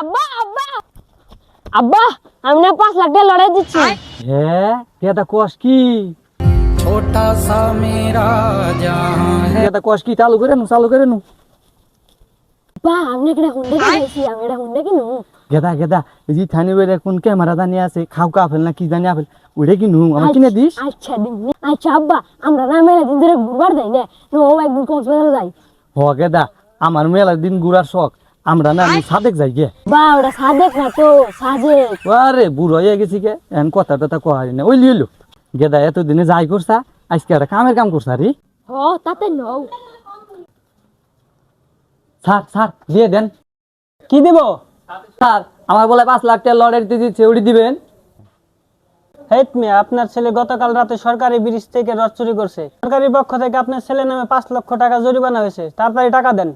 আব্বা আব্বা। আব্বা আমি না পাঁচ লাখ টাকা লড়াই দিচ্ছি। হ্যাঁ এটা কোষ কি? ছোটা সা মেরা জাহান এটা কোষ কি? চালু করে নু চালু করে নু। বা আমি একটা হুন্ডা কিনেছি আমি একটা হুন্ডা কিনু। গেদা গেদা এই যে থানে বেরে কোন ক্যামেরা দানি আছে খাও কা ফেল না কি জানি আফেল। ওইটা কিনু আমার কিনে আচ্ছা, দিস। আচ্ছা দিন আচ্ছা আব্বা আমরা না মেলা দিন ধরে ঘুরবার যাই না। ও একদিন কক্সবাজার যাই। হ গেদা আমার মেলা দিন ঘুরার শখ। আমরা না আমি সাদেক যাই গে। বা ওটা সাদেক না তো সাজেক আরে বুড়ো হয়ে গেছি গে। এন কথা টথা কয়া না। ওই লিলো গেদা এতদিনে যাই করছা আজকে একটা কামের কাম করছা রে। হ তাতে নও স্যার স্যার দিয়ে দেন। কি দিব? স্যার আমার বলে পাঁচ লাখ টাকা লড়াই দিচ্ছে ওটি দিবেন? হেট মিয়া আপনার ছেলে গতকাল রাতে সরকারি ব্রিজ থেকে রড চুরি করছে। সরকারি পক্ষ থেকে আপনার ছেলে নামে পাঁচ লক্ষ টাকা জরিমানা হয়েছে। তাড়াতাড়ি টাকা দেন।